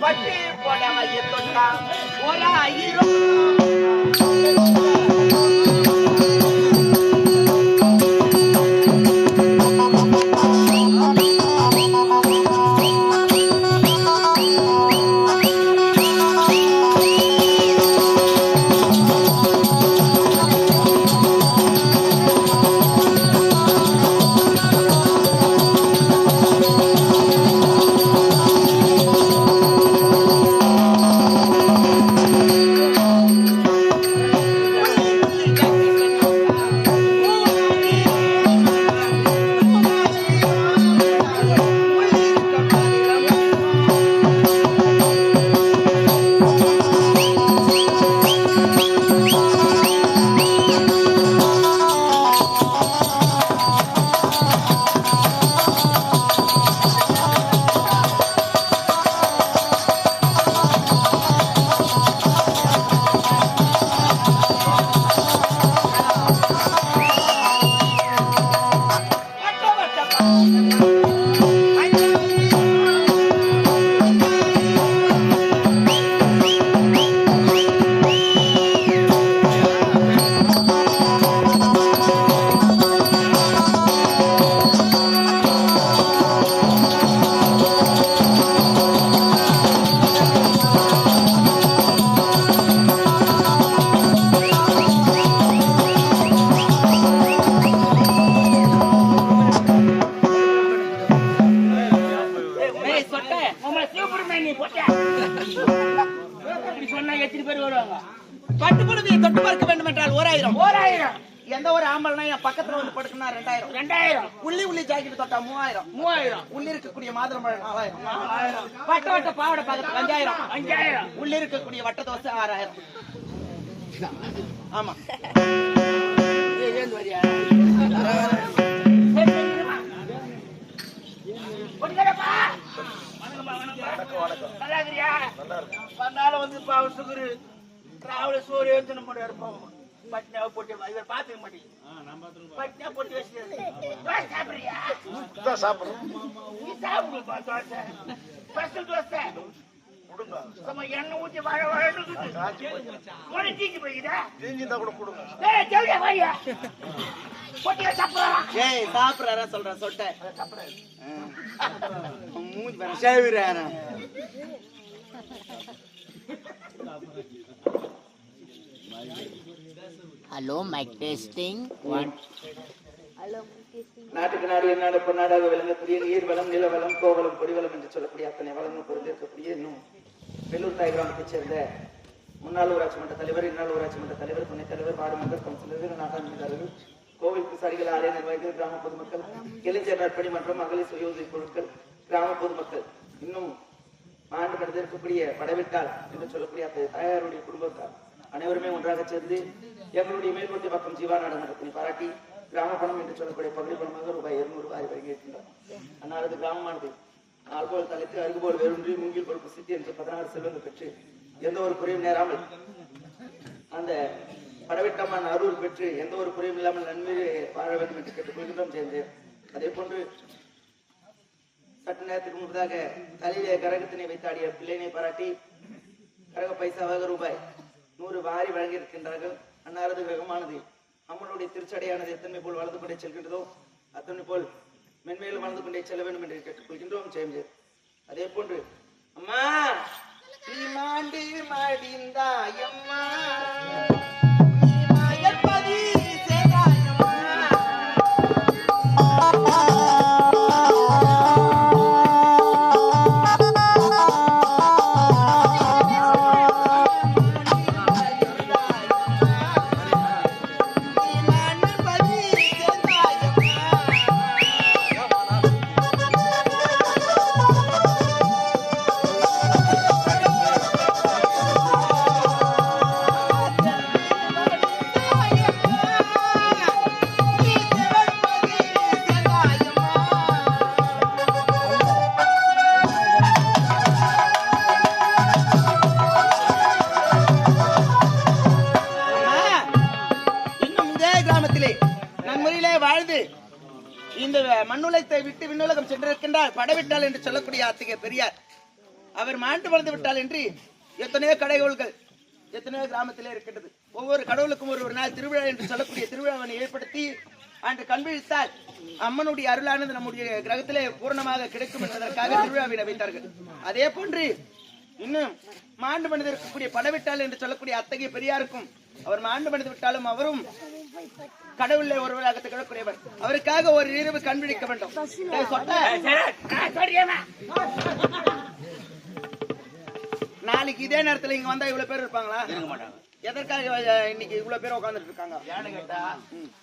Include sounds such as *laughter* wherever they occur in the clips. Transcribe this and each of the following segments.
பட்டு புடவைய தொட்டா ஒரு ஆயிரம் ஓராயிரம் எந்த ஒரு ஆம்பளைனா என் பக்கத்துல வந்து படுக்கணும் ரெண்டாயிரம். ரெண்டாயிரம். உள்ளி உள்ளி ஜாக்கெட் தொட்டா மூவாயிரம். மூவாயிரம். உள்ளி இருக்கக்கூடிய மாதுளம்பழம் நாலாயிரம். நாலாயிரம். வட்ட வட்ட பாவாடை பக்கத்துல அஞ்சாயிரம். அஞ்சாயிரம். உள்ள இருக்கக்கூடிய வட்ட தோசை ஆறாயிரம். ஆமா? வந்தாலும் வந்து அவர் சுகரு. டிராவல சோறு எடுத்து நம்ம இருப்போம். பட்டினா போட்டு இவர் பாத்துக்க மாட்டேங்குது. பட்டினா போட்டு தோசை சாப்பிடுறியா? நீ சாப்பிடுப்பா தோசை. ஸ்பெஷல் தோசை. எண்ணெய் ஊத்தி வாழ போய்க்குதா ஏய், வாயா. சாப்பிடுறாரா சொல்றேன் சொட்டை. மூஞ்சி பாரு சேவிறாரா *laughs* mic testing. One. நாட்டுக்கு நாடு எந்நாடு பொன்னாடாக விளங்கக்கூடிய நீர் வளம் நில வளம் கோவளம் கொடிவளம் என்று சொல்லக்கூடிய அத்தனை வளமும் பொருந்திருக்கக்கூடிய இன்னும் வெள்ளூர் தாய் கிராமத்தைச் சேர்ந்த முன்னாள் ஊராட்சி மன்ற தலைவர் இந்நாள் ஊராட்சி மன்ற தலைவர் துணைத் தலைவர் வார்டு கவுன்சிலர்கள் நாடாளுமன்றர்கள் கோவில் பூசாரிகள் ஆலய நிர்வாகிகள் கிராம பொதுமக்கள் இளைஞர் நற்பணி மற்றும் மகளிர் சுய உதவி குழுக்கள் கிராம பொதுமக்கள் இன்னும் ஆண்டு கடந்து இருக்கக்கூடிய படவிட்டால் என்று சொல்லக்கூடிய அத்தனை தாயாருடைய குடும்பத்தார் அனைவருமே ஒன்றாக சேர்ந்து எங்களுடைய மேல்கோட்டை பக்கம் ஜீவா நாடகத்தினை பாராட்டி கிராம பணம் என்று சொல்லக்கூடிய பகுதி பணமாக ரூபாய் இருநூறு ரூபாய் வழங்கியிருக்கின்றோம். அன்னாரது கிராமமானது. ஆள்போல் தலைத்து அருகுபோல் வேரூன்றி மூங்கில் பொறுப்பு சித்தி என்று பதினாறு செல்வங்கள் பெற்று எந்த ஒரு குறையும் நேராமல் அந்த படவிட்டமான அருள் பெற்று எந்த ஒரு குறையும் இல்லாமல் நன்மை வாழ வேண்டும் என்று கேட்டுக்கொள்கின்றோம் சேர்ந்து அதே போன்று சற்று நேரத்துக்கு முன்பதாக தலையிலே கரகத்தினை வைத்தாடிய பிள்ளையினை பாராட்டி கரக பைசாவாக ரூபாய் நூறு வாரி வழங்கியிருக்கின்றார்கள். அன்னாரது வெகமானது அம்மனுடைய திருச்சடையானது எத்தனை போல் வளர்ந்து கொண்டே செல்கின்றதோ அத்தனை போல் மென்மேலும் வளர்ந்து கொண்டே செல்ல வேண்டும் என்று கேட்டுக்கொள்கின்றோம் ஜெயம் அதே போன்று அம்மா! மண்ணுலகத்தை விட்டு விண்ணுலகம் சென்றிருக்கின்றார். படவிட்டால் என்று சொல்லக்கூடிய அத்தகைய பெரியார். அவர் மாண்டு வளர்ந்து விட்டால் என்று எத்தனையோ கடைகோள்கள் எத்தனையோ கிராமத்திலே இருக்கின்றது. ஒவ்வொரு கடவுளுக்கும் ஒரு ஒரு நாள் திருவிழா என்று சொல்லக்கூடிய திருவிழாவை ஏற்படுத்தி அன்று கண்விழித்தால் அம்மனுடைய அருளானது நம்முடைய கிரகத்திலே பூர்ணமாக கிடைக்கும் என்பதற்காக திருவிழாவிட வைத்தார்கள் அதே போன்று இன்னும் மாண்டு மனிதர் இருக்கக்கூடிய படவிட்டால் என்று சொல்லக்கூடிய அத்தகைய பெரியாருக்கும் அவர் மாண்டு மனித விட்டாலும் அவரும் கடவுளே ஒருவராக திகழக்கூடியவர் அவருக்காக ஒரு இரவு கண் விழிக்க வேண்டும். நாளைக்கு இதே நேரத்துல இங்க வந்தா இவ்வளவு பேர் இருப்பாங்களா? எதற்காக இன்னைக்கு இவ்வளவு பேர் உட்கார்ந்துட்டு இருக்காங்க? ஏன்னு கேட்டா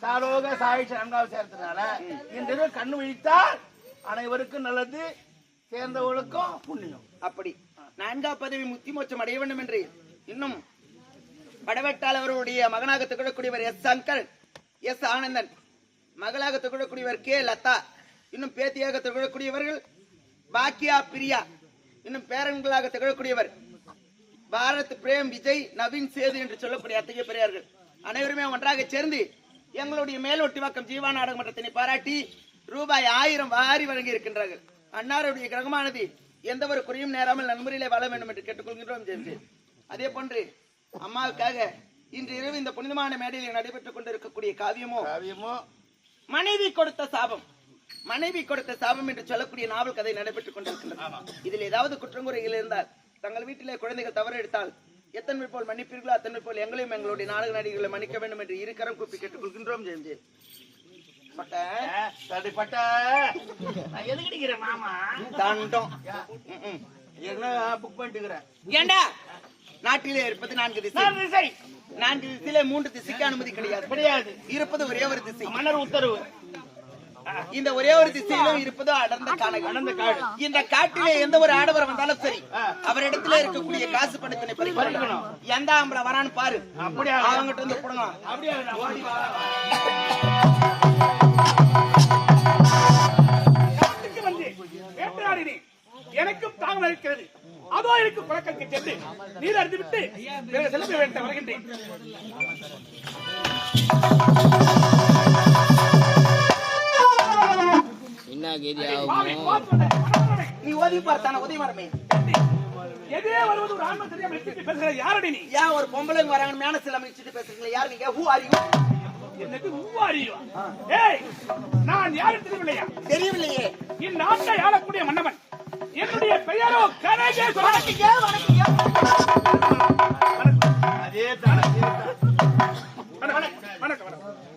சாலோக சாயிஷ நான்காவது சேர்த்தனால இன்று கண்ணு விழித்தால் அனைவருக்கும் நல்லது சேர்ந்தவர்களுக்கும் புண்ணியம். அப்படி. நான்காம் பதவி முத்தி மோட்சம் அடைய வேண்டும் என்று இன்னும் படவெட்டால் மகனாக திகழக்கூடியவர் எஸ் சங்கர் எஸ் ஆனந்தன் மகளாக திகழக்கூடியவர் கே லதா இன்னும் பேத்தியாக திகழக்கூடியவர்கள் பாக்கியா பிரியா இன்னும் பேரன்களாக திகழக்கூடியவர் பாரத் பிரேம் விஜய் நவீன் சேது என்று சொல்லக்கூடிய அத்தகைய பெரியார்கள். அனைவருமே ஒன்றாக சேர்ந்து எங்களுடைய மேலொட்டி வாக்கம் ஜீவா நாடக மன்றத்தினை பாராட்டி ரூபாய் ஆயிரம் வாரி வழங்கி இருக்கின்றார்கள் அன்னாருடைய கிரகமானது எந்த ஒரு குறையும் நேராமல் நன்முறையிலே வாழ வேண்டும் என்று கேட்டுக்கொள்கின்றோம் ஜெயந்தி. அதே போன்று அம்மாவுக்காக இன்று இரவு இந்த புனிதமான மேடையில் நடைபெற்றுக் கொண்டிருக்கக்கூடிய காவியமோ? காவியமோ? மனைவி கொடுத்த சாபம். மனைவி கொடுத்த சாபம் என்று சொல்லக்கூடிய நாவல் கதை நடைபெற்றுக் கொண்டிருக்கின்றது. இதில் ஏதாவது குற்றங்குறைகள் இருந்தால் தங்கள் வீட்டிலே குழந்தைகள் தவறு எடுத்தால் எத்தனை போல் மன்னிப்பீர்களோ? அத்தனை போல் எங்களையும் எங்களுடைய நாடக நடிகர்களை மன்னிக்க வேண்டும் என்று இருக்கரம் கூப்பி கேட்டுக்கொள்கின்றோம் அடிக்கிறேன் மாமா? தாண்டம். என்ன புக் பண்ணிட்டுக்கிறேன் ஏண்டா? நாட்டிலே இருப்பது நான்கு திசை. நான்கு திசையிலே மூன்று திசைக்கு அனுமதி கிடையாது. கிடையாது. இருப்பது ஒரே ஒரு திசை. மன்னர் உத்தரவு. இந்த ஒரே ஒரு திசையிலும் இருப்பது அடர்ந்த காடு அடர்ந்த காடு. இந்த காட்டிலே எந்த ஒரு ஆடவர் வந்தாலும் சரி அவரிடத்துல இருக்கக்கூடிய காசு பணத்தினை பறிக்கணும். எந்த ஆம்பளை வரான்னு பாரு. அப்படியா? அவங்கிட்ட இருந்து புடுங்க அப்படியே? காட்டுக்கு வந்து வேட்டையாடினேன் எனக்கும் தாகம் இருக்கிறது. அதோ இருக்கும் குளக்கற்கு சென்று நீர் அருந்தி விட்டு பிறகு செலுத்த வேண்ட வருகின்றேன். என்ன கேதி நீ உதவி பார்த்தான உதவி மரமே. எதே வருவது ஒரு ஆன்ம தெரியாமல் எப்படி பேசுகிற யாரடி நீ? ஏன் ஒரு பொம்பளைங்க வராங்க மேன சில அமைச்சிட்டு பேசுறீங்களா யாரு நீங்க? ஹூ ஆர் யூ எனக்கு மூவாரியோ ஏய் நான் யாரும் தெரியவில்லையா? தெரியவில்லையே. இந்நாட்டை ஆளக்கூடிய மன்னவன். வணக்கம் வணக்கம் வணக்கம்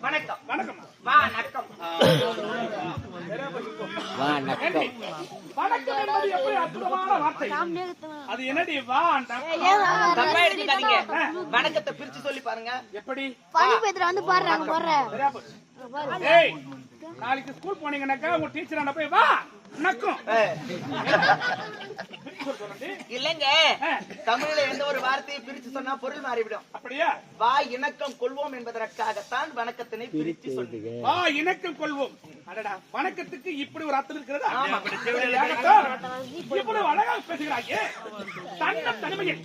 வணக்கம் வணக்கம் வா நக்கம் வணக்கம் என்பது எப்படி அற்புதமான வார்த்தை அது என்னடி வா தப்பா எடுத்துக்காதீங்க வணக்கத்தை பிரிச்சு சொல்லி பாருங்க எப்படி பானிபத்திரம் வந்து பாடுறாங்க போடுற ஏய் நாளைக்கு ஸ்கூல் போனீங்கன்னாக்கா உங்க டீச்சர் என்ன போய் வா நக்கும் சொல்லுங்க இல்லைங்க. தமிழ்ல எந்த ஒரு வார்த்தையை பிரிச்சு சொன்னா பொருள் மாறிவிடும். அப்படியா? வா இணக்கம் கொள்வோம் என்பதற்காகத்தான் வணக்கத்தினை பிரித்து சொன்னீங்க வா இணக்கம் கொள்வோம். அடடா. வணக்கத்துக்கு இப்படி ஒரு அர்த்தம் இருக்கிறதா? ஆமா. இவ்வளவு அழகா பேசுகிறாயே. தன்ன தனிமையில்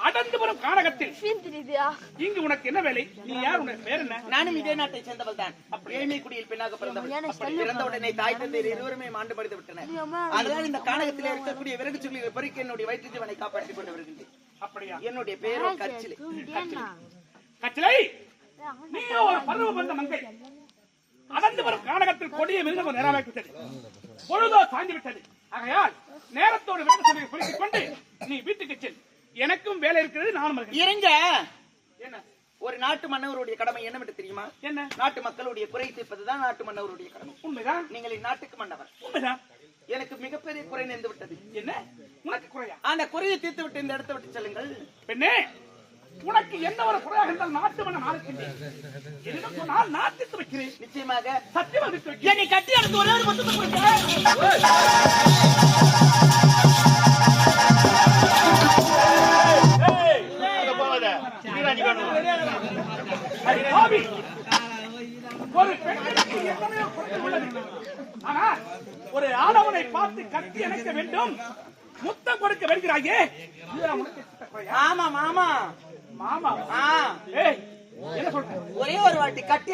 அடர்ந்து வரும் காரகத்தில். தெரியுதா இங்கு உனக்கு என்ன வேலை? நீ யார்? உனக்கு பேர் என்ன? நானும் இதே நாட்டை சேர்ந்தவள் தான் ஏழ்மை குடியில் பெண்ணாக பிறந்தவள் பிறந்த உடனே தாய் தந்தையர் இருவருமே மாண்டு படுத்து விட்டனர். அதனால் இந்த கானகத்திலே இருக்கக்கூடிய விறகு சுள்ளிகளை பொறுக்க என்னுடைய வயிற்று ஜீவனை காப்பாற்றிக் கொண்டு வருகின்றேன். அப்படியா? என்னுடைய பெயரோ கச்சிலை. கச்சலை! நீ ஒரு பருவ வந்த மங்கை. அடர்ந்து வரும் கானகத்தில் கொடிய மிருகம் நேரமாக்கி விட்டது பொழுதோ சாய்ந்து விட்டது ஆகையால் நேரத்தோடு வேலை சொல்லி குறித்துக் கொண்டு நீ வீட்டுக்கு செல். எனக்கும் வேலை இருக்கிறது நானும். இருங்க. என்ன? ஒரு நாட்டு மன்னவருடைய கடமை என்னவென்று தெரியுமா? என்ன? நாட்டு மக்களுடைய குறை தீர்ப்பதுதான் நாட்டு மன்னவருடைய கடமை. உண்மைதான்? நீங்கள் இந்நாட்டுக்கு மன்னவர். உண்மைதான். எனக்கு மிகப்பெரிய குறை நேர்ந்து விட்டது. என்ன? உனக்கு குறையா? அந்த குறையை தீர்த்து விட்டு இந்த இடத்தை விட்டு செல்லுங்கள். பெண்ணே உனக்கு என்ன ஒரு குறையாக இருந்தால் நாட்டு மன்ன சொன்னால் நான் தீர்த்து வைக்கிறேன். நிச்சயமாக. வைக்கிறேன். என்னை கட்டி அடுத்து ஒரே ஒரு மொத்தத்தை ஒரு பெண்ணுக்கு எத்தனையோ குறைகள் உள்ளது. ஆனால் ஒரு ஆடவனை பார்த்து கட்டி அணைக்க வேண்டும். முத்தம் கொடுக்க வருகிறாயே? ஆமா மாமா. மாமா. என்ன சொல்ற? ஒரே ஒரு வாட்டி கட்டி